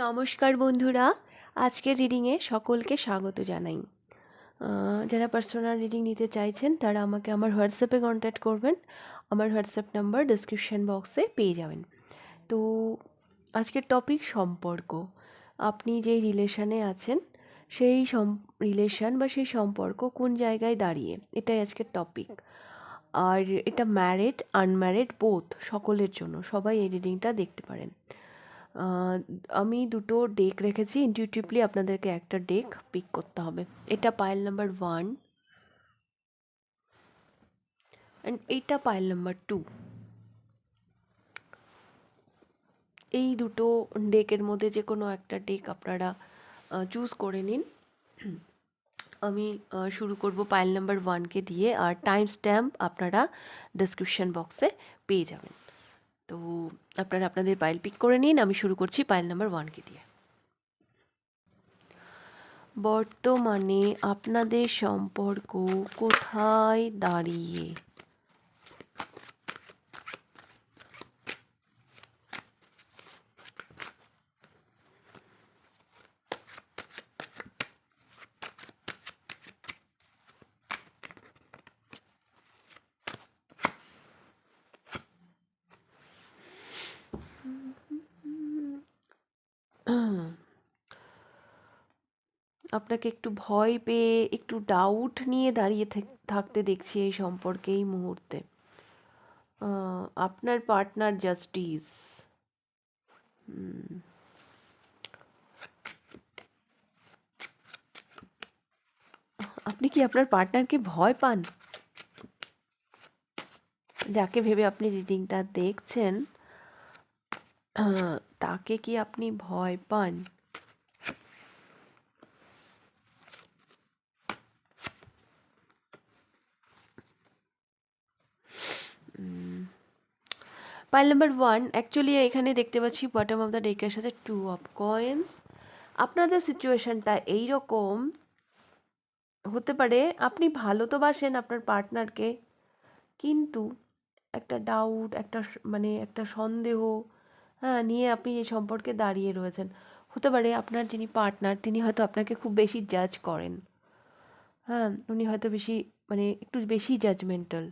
নমস্কার বন্ধুরা। আজকের রিডিংয়ে সকলকে স্বাগত জানাই। যারা পার্সোনাল রিডিং নিতে চাইছেন, তারা আমাকে আমার হোয়াটসঅ্যাপে কন্ট্যাক্ট করবেন। আমার হোয়াটসঅ্যাপ নাম্বার ডিসক্রিপশন বক্সে পেয়ে যাবেন। তো, আজকের টপিক সম্পর্ক। আপনি যেই রিলেশানে আছেন, সেই সম রিলেশন বা সেই সম্পর্ক কোন জায়গায় দাঁড়িয়ে? এটাই আজকের টপিক আর এটা ম্যারিড আনম্যারিড বোথ সকলের জন্য। সবাই এই রিডিংটা দেখতে পারেন। আমি দুটো ডেক রেখেছি। ইনটিউটিভলি আপনাদেরকে একটা ডেক পিক করতে হবে। এটা পাইল নাম্বার ওয়ান অ্যান্ড এইটা পাইল নাম্বার টু এই দুটো ডেকের মধ্যে যে কোনো একটা ডেক আপনারা চুজ করে নিন। আমি শুরু করব পাইল নাম্বার ওয়ানকে দিয়ে। আর টাইম স্ট্যাম্প আপনারা ডেসক্রিপশন বক্সে পেয়ে যাবেন। তো আপনারা আপনাদের পাইল পিক করে নিন, আমি শুরু করছি পাইল নাম্বার ওয়ানকে দিয়ে। বর্তমানে আপনাদের সম্পর্ক কোথায় দাঁড়িয়ে? আপনাকে একটু ভয় পেয়ে, একটু ডাউট নিয়ে দাঁড়িয়ে থাক- থাকতে দেখছি এই সম্পর্কে, এই মুহূর্তে। আপনার পার্টনার জাস্টিস আপনি কি আপনার পার্টনারকে ভয় পান? যাকে ভেবে আপনি রিডিংটা দেখছেন তাকে কি আপনি ভয় পান? পাইল নাম্বার ওয়ান অ্যাকচুয়ালি এখানে দেখতে পাচ্ছি বটম অফ দ্য ডেকের সাথে টু অফ কয়েন্স আপনাদের সিচুয়েশনটা এইরকম হতে পারে, আপনি ভালো তো বাসেন আপনার পার্টনারকে কিন্তু একটা ডাউট একটা মানে একটা সন্দেহ হ্যাঁ নিয়ে আপনি এই সম্পর্কে দাঁড়িয়ে রয়েছেন। হতে পারে আপনার যিনি পার্টনার তিনি হয়তো আপনাকে খুব বেশি জাজ করেন। হ্যাঁ উনি হয়তো বেশি মানে একটু বেশি জাজমেন্টাল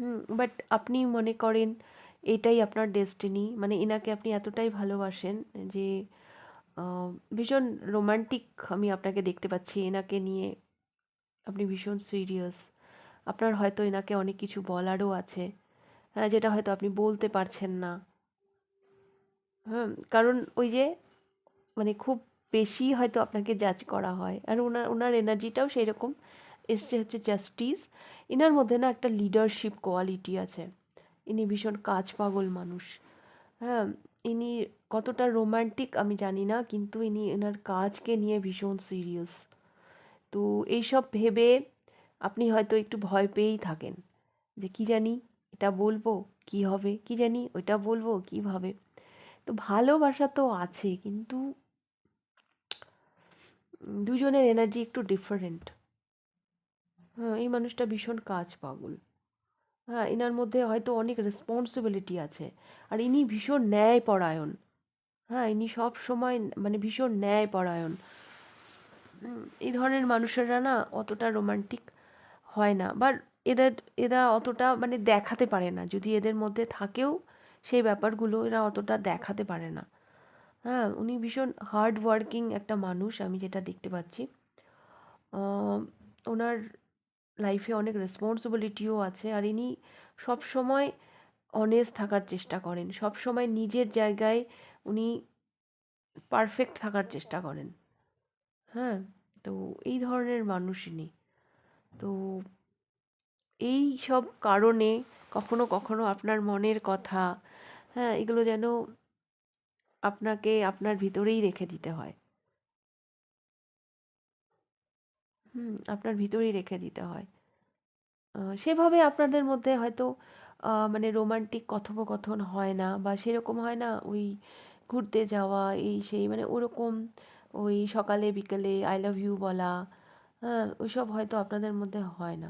হুম বাট আপনি মনে করেন এটাই আপনার ডেস্টিনি মানে এনাকে আপনি এতটাই ভালোবাসেন যে ভীষণ রোমান্টিক আমি আপনাকে দেখতে পাচ্ছি, এনাকে নিয়ে আপনি ভীষণ সিরিয়াস আপনার হয়তো এনাকে অনেক কিছু বলারও আছে হ্যাঁ যেটা হয়তো আপনি বলতে পারছেন না। হ্যাঁ কারণ ওই যে মানে খুব বেশি হয়তো আপনাকে জাজ করা হয়, আর ওনার ওনার এনার্জিটাও সেই রকম এসছে হচ্ছে জাস্টিস এনার মধ্যে না একটা লিডারশিপ কোয়ালিটি আছে। ইনি ভীষণ কাজ পাগল মানুষ। হ্যাঁ ইনি কতটা রোম্যান্টিক আমি জানি না, কিন্তু ইনি এনার কাজকে নিয়ে ভীষণ সিরিয়াস তো এইসব ভেবে আপনি হয়তো একটু ভয় পেয়েই থাকেন যে কি জানি এটা বলব, কি হবে, কি জানি ওইটা বলব কীভাবে তো ভালোবাসা তো আছে, কিন্তু দুজনের এনার্জি একটু ডিফারেন্ট হ্যাঁ এই মানুষটা ভীষণ কাজ পাগল হ্যাঁ এনার মধ্যে হয়তো অনেক রেসপন্সিবিলিটি আছে। আর ইনি ভীষণ ন্যায়পরায়ণ। হ্যাঁ ইনি সব সময় মানে ভীষণ ন্যায়পরায়ণ। উম, এই ধরনের মানুষেরা না অতটা রোমান্টিক হয় না। বা এদের এরা অতটা মানে দেখাতে পারে না। যদি এদের মধ্যে থাকেও সেই ব্যাপারগুলো এরা অতটা দেখাতে পারে না। হ্যাঁ উনি ভীষণ হার্ড ওয়ার্কিং একটা মানুষ আমি যেটা দেখতে পাচ্ছি। ওনার লাইফে অনেক রেসপন্সিবিলিটিও আছে আর ইনি সব সময় অনেস্ট থাকার চেষ্টা করেন। সব সময় নিজের জায়গায় উনি পারফেক্ট থাকার চেষ্টা করেন। হ্যাঁ? তো এই ধরনের মানুষ ইনি। তো এই সব কারণে কখনো কখনো আপনার মনের কথা হ্যাঁ এগুলো যেন আপনাকে আপনার ভিতরেই রেখে দিতে হয়। হুম, আপনার ভিতরেই রেখে দিতে হয়। সেভাবে আপনাদের মধ্যে হয়তো মানে রোমান্টিক কথোপকথন হয় না বা সেরকম হয় না ওই ঘুরতে যাওয়া, এই সেই মানে ওরকম ওই সকালে, বিকেলে আই লাভ ইউ বলা হ্যাঁ ওইসব হয়তো আপনাদের মধ্যে হয় না।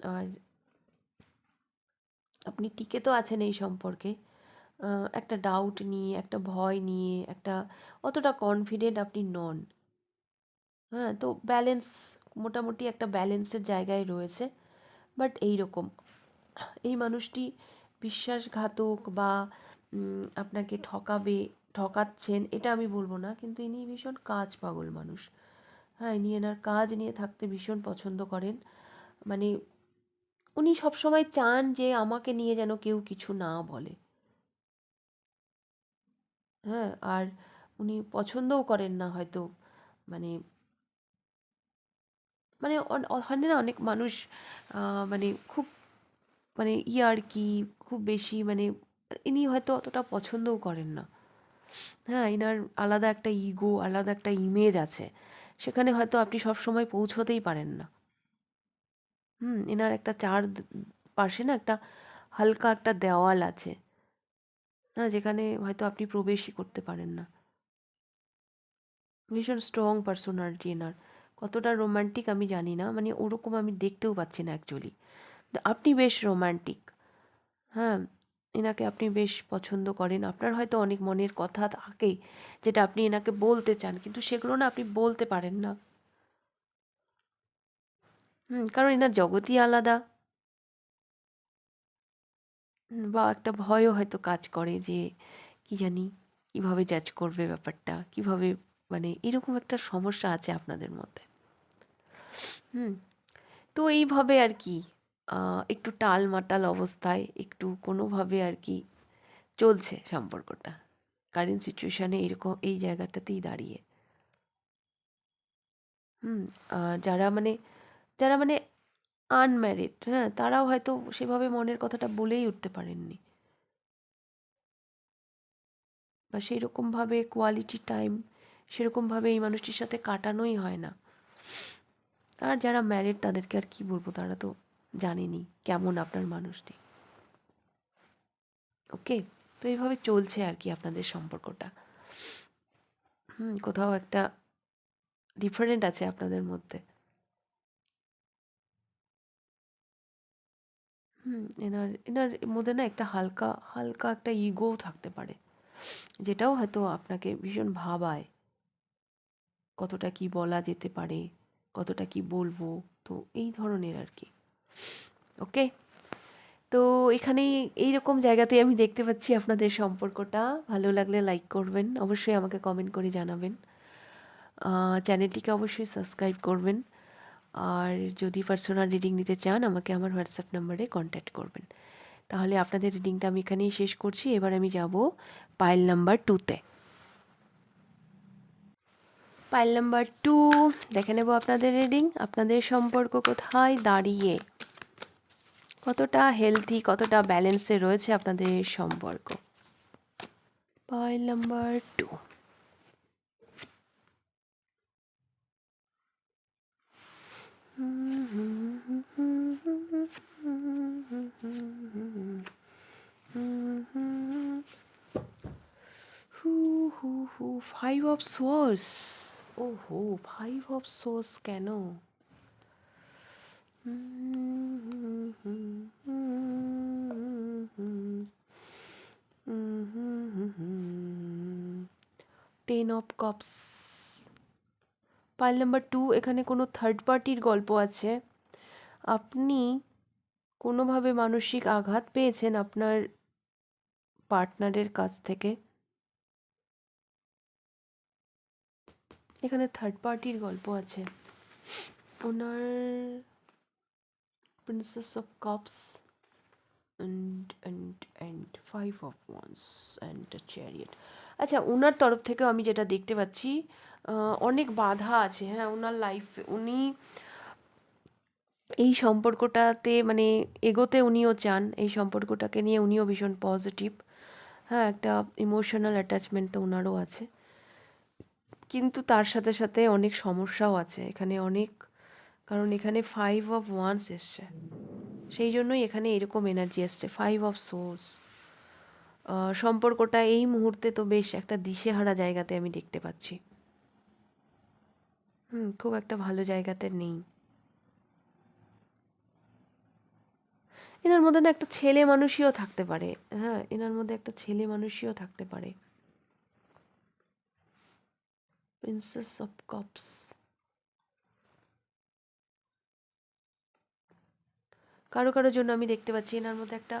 আর আপনি টিকে তো আছেন এই সম্পর্কে। একটা ডাউট নিয়ে, একটা ভয় নিয়ে, একটা অতটা কনফিডেন্ট আপনি নন। হ্যাঁ তো ব্যালেন্স মোটামুটি একটা ব্যালেন্সের জায়গায় রয়েছে। বাট এই রকম এই মানুষটি বিশ্বাসঘাতক বা আপনাকে ঠকাবে, ঠকাচ্ছেন, এটা আমি বলব না, কিন্তু ইনি ভীষণ কাজ পাগল মানুষ। হ্যাঁ ইনি এনার কাজ নিয়ে থাকতে ভীষণ পছন্দ করেন। মানে উনি সবসময় চান যে আমাকে নিয়ে যেন কেউ কিছু না বলে। হ্যাঁ আর উনি পছন্দও করেন না হয়তো মানে মানে হয় না অনেক মানুষ মানে খুব মানে ইয়ার্কি, খুব বেশি মানে ইনি হয়তো অতটা পছন্দও করেন না। হ্যাঁ ইনার আলাদা একটা ইগো, আলাদা একটা ইমেজ আছে। সেখানে হয়তো আপনি সব সময় পৌঁছতেই পারেন না। হুম এনার একটা চার পাশে না একটা হালকা একটা দেওয়াল আছে। হ্যাঁ যেখানে হয়তো আপনি প্রবেশই করতে পারেন না। ভীষণ স্ট্রং পার্সোনালিটি এনার কতটা রোমান্টিক আমি জানি না মানে ওরকম আমি দেখতেও পাচ্ছি না অ্যাকচুয়ালি আপনি বেশ রোমান্টিক হ্যাঁ এনাকে আপনি বেশ পছন্দ করেন। আপনার হয়তো অনেক মনের কথা থাকে যেটা আপনি এনাকে বলতে চান, কিন্তু সেগুলো না আপনি বলতে পারেন না। হুম, কারণ এনার জগতই আলাদা। বা একটা ভয়ও হয়তো কাজ করে যে কি জানি কীভাবে জাজ করবে ব্যাপারটা, কীভাবে মানে এরকম একটা সমস্যা আছে আপনাদের মধ্যে। হুম। তো এইভাবে আর কি একটু টালমাটাল অবস্থায় একটু কোনোভাবে আর কি চলছে সম্পর্কটা। কারেন্ট সিচুয়েশানে এরকম, এই জায়গাটাতেই দাঁড়িয়ে। হুম যারা মানে যারা মানে আনম্যারিড হ্যাঁ তারাও হয়তো সেভাবে মনের কথাটা বলেই উঠতে পারেননি। বা সেই রকমভাবে কোয়ালিটি টাইম সেরকমভাবে এই মানুষটির সাথে কাটানোই হয় না। আর যারা ম্যারিড তাদেরকে আর কি বলব? তারা তো জানেনি কেমন আপনার মানুষটি। ওকে তো এইভাবে চলছে আর কি আপনাদের সম্পর্কটা। হুম, কোথাও একটা ডিফারেন্ট আছে আপনাদের মধ্যে। হুম, এনার এনার মধ্যে না একটা হালকা হালকা একটা ইগোও থাকতে পারে। যেটাও হয়তো আপনাকে ভীষণ ভাবায়। কতটা কি বলা যেতে পারে? কতটা কি বলব? তো এই ধরনের আর কি। ওকে তো এখানে এইরকম জায়গাতে আমি দেখতে পাচ্ছি আপনাদের সম্পর্কটা। ভালো লাগলে লাইক করবেন। অবশ্যই আমাকে কমেন্ট করে জানাবেন। চ্যানেলটিকে অবশ্যই সাবস্ক্রাইব করবেন। আর যদি পার্সোনাল রিডিং নিতে চান, আমাকে আমার হোয়াটসঅ্যাপ নাম্বারে কন্ট্যাক্ট করবেন। তাহলে আপনাদের রিডিংটা আমি এখানেই শেষ করছি। এবার আমি যাব পাইল নাম্বার টুতে পাইল নাম্বার টু দেখে নেব আপনাদের রিডিং আপনাদের সম্পর্ক কোথায়? দাঁড়িয়ে। কতটা হেলথি কতটা ব্যালেন্সে রয়েছে আপনাদের সম্পর্ক? Pile number two five of swords ও হো ফাইভ অফ সোর্স কেন? Ten of cups pile number two এখানে কোনো থার্ড পার্টির গল্প আছে। আপনি কোনোভাবে মানসিক আঘাত পেয়েছেন আপনার পার্টনারের কাছ থেকে? এখানে থার্ড পার্টির গল্প আছে। ওনার princess of cups and and and five of wands and chariot আচ্ছা ওনার তরফ থেকেও আমি যেটা দেখতে পাচ্ছি অনেক বাধা আছে। হ্যাঁ ওনার লাইফে উনি এই সম্পর্কটাতে মানে এগোতে উনিও চান, এই সম্পর্কটাকে নিয়ে উনিও ভীষণ পজিটিভ হ্যাঁ একটা ইমোশনাল অ্যাটাচমেন্ট তো ওনারও আছে। কিন্তু তার সাথে সাথে অনেক সমস্যাও আছে। এখানে অনেক, কারণ এখানে ফাইভ অফ ওয়ান্স এসছে। সেই জন্যই এখানে এরকম এনার্জি এসছে ফাইভ অফ সোর্স সম্পর্কটা এই মুহূর্তে তো বেশ একটা দিশেহারা জায়গাতে আমি দেখতে পাচ্ছি। হুম, খুব একটা ভালো জায়গাতে নেই। এনার মধ্যে না একটা ছেলে মানুষইও থাকতে পারে। হ্যাঁ এনার মধ্যে একটা ছেলে মানুষইও থাকতে পারে। প্রিন্সেস অফ কাপস কারও কারোর জন্য আমি দেখতে পাচ্ছি এনার মধ্যে একটা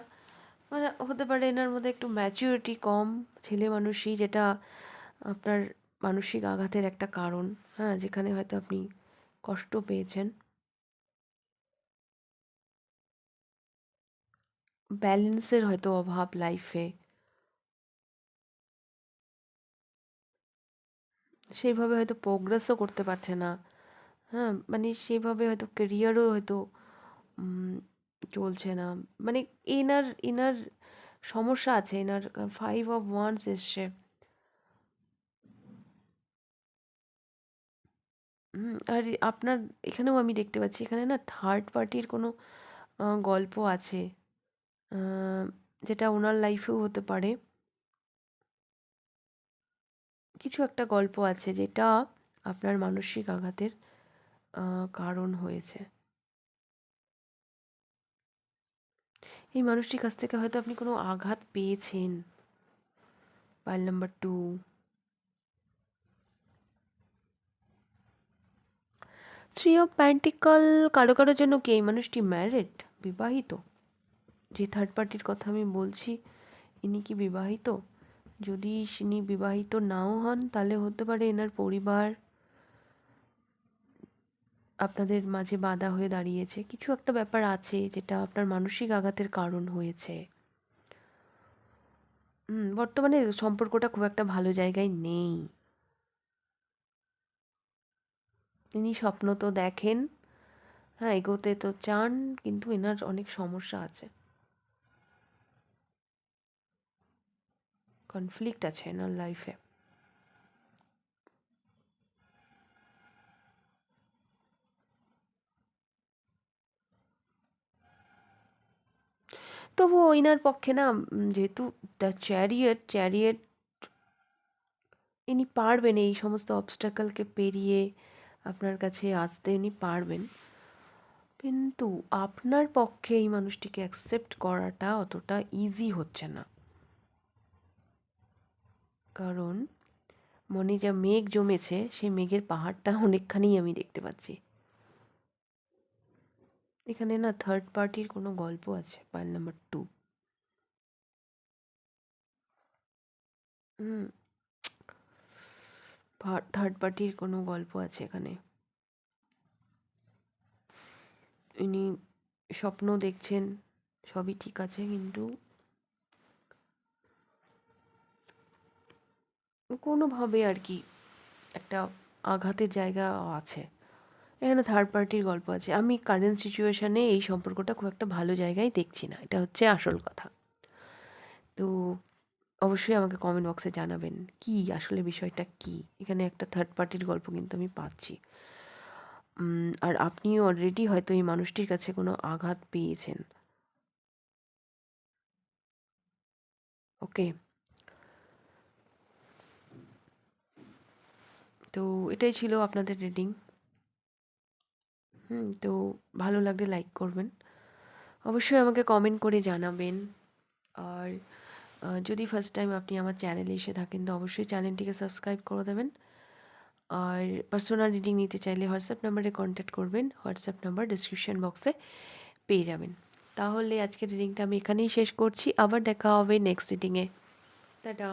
মানে হতে পারে এনার মধ্যে একটু ম্যাচিউরিটি কম ছেলে মানুষই, যেটা আপনার মানসিক আঘাতের একটা কারণ হ্যাঁ যেখানে হয়তো আপনি কষ্ট পেয়েছেন। ব্যালেন্সের হয়তো অভাব লাইফে সেইভাবে হয়তো প্রোগ্রেসও করতে পারছে না। হ্যাঁ মানে সেইভাবে হয়তো কেরিয়ারও হয়তো চলছে না। মানে এনার এনার সমস্যা আছে এনার ফাইভ অফ ওয়ান্স এসছে। আর আপনার এখানেও আমি দেখতে পাচ্ছি, এখানে না থার্ড পার্টির কোনো গল্প আছে। যেটা ওনার লাইফেও হতে পারে। কিছু একটা গল্প আছে যেটা আপনার মানসিক আঘাতের কারণ হয়েছে। এই মানুষটির কাছ থেকে হয়তো আপনি কোনো আঘাত পেয়েছেন। Pile number two three of pentacles কারও কারোর জন্য কি এই মানুষটি ম্যারিড বিবাহিত? যে থার্ড পার্টির কথা আমি বলছি, ইনি কি বিবাহিত? যদি ইনি বিবাহিত নাও হন, তাহলে হতে পারে এনার পরিবার আপনাদের মাঝে বাধা হয়ে দাঁড়িয়েছে। কিছু একটা ব্যাপার আছে যেটা আপনার মানসিক আঘাতের কারণ হয়েছে। হুম, বর্তমানে সম্পর্কটা খুব একটা ভালো জায়গায় নেই। ইনি স্বপ্ন তো দেখেন হ্যাঁ এগোতে তো চান, কিন্তু এনার অনেক সমস্যা আছে। কনফ্লিক্ট আছে এনার লাইফে তবুও ইনার পক্ষে না যেহেতু দ্য চ্যারিয়েট চ্যারিয়েট ইনি পারবেন এই সমস্ত অবস্টাকলকে পেরিয়ে আপনার কাছে আসতে ইনি পারবেন। কিন্তু আপনার পক্ষে এই মানুষটিকে অ্যাকসেপ্ট করাটা অতটা ইজি হচ্ছে না। কারণ মনে যা মেঘ জমেছে, সেই মেঘের পাহাড়টা অনেকখানি আমি দেখতে পাচ্ছি। এখানে না থার্ড পার্টির কোনো গল্প আছে পাইল নাম্বার টু থার্ড পার্টির কোনো গল্প আছে এখানে। ইনি স্বপ্ন দেখছেন, সবই ঠিক আছে, কিন্তু কোনোভাবে আর কি একটা আঘাতের জায়গা আছে। এখানে থার্ড পার্টির গল্প আছে। আমি কারেন্ট সিচুয়েশানে এই সম্পর্কটা খুব একটা ভালো জায়গায় দেখছি না। এটা হচ্ছে আসল কথা। তো অবশ্যই আমাকে কমেন্ট বক্সে জানাবেন, কি আসলে বিষয়টা কি? এখানে একটা থার্ড পার্টির গল্প কিন্তু আমি পাচ্ছি। আর আপনিও অলরেডি হয়তো এই মানুষটির কাছে কোনো আঘাত পেয়েছেন। ওকে তো এটাই ছিল আপনাদের রিডিং হুম, তো ভালো লাগলে লাইক করবেন। অবশ্যই আমাকে কমেন্ট করে জানাবেন। আর যদি ফার্স্ট টাইম আপনি আমার চ্যানেলে এসে থাকেন, তো অবশ্যই চ্যানেলটিকে সাবস্ক্রাইব করে দেবেন। আর পার্সোনাল রিডিং নিতে চাইলে হোয়াটসঅ্যাপ নাম্বারে কন্ট্যাক্ট করবেন। হোয়াটসঅ্যাপ নাম্বার ডিসক্রিপশন বক্সে পেয়ে যাবেন। তাহলে আজকের রিডিংটা আমি এখানেই শেষ করছি। আবার দেখা হবে নেক্সট রিডিংয়ে টাটা।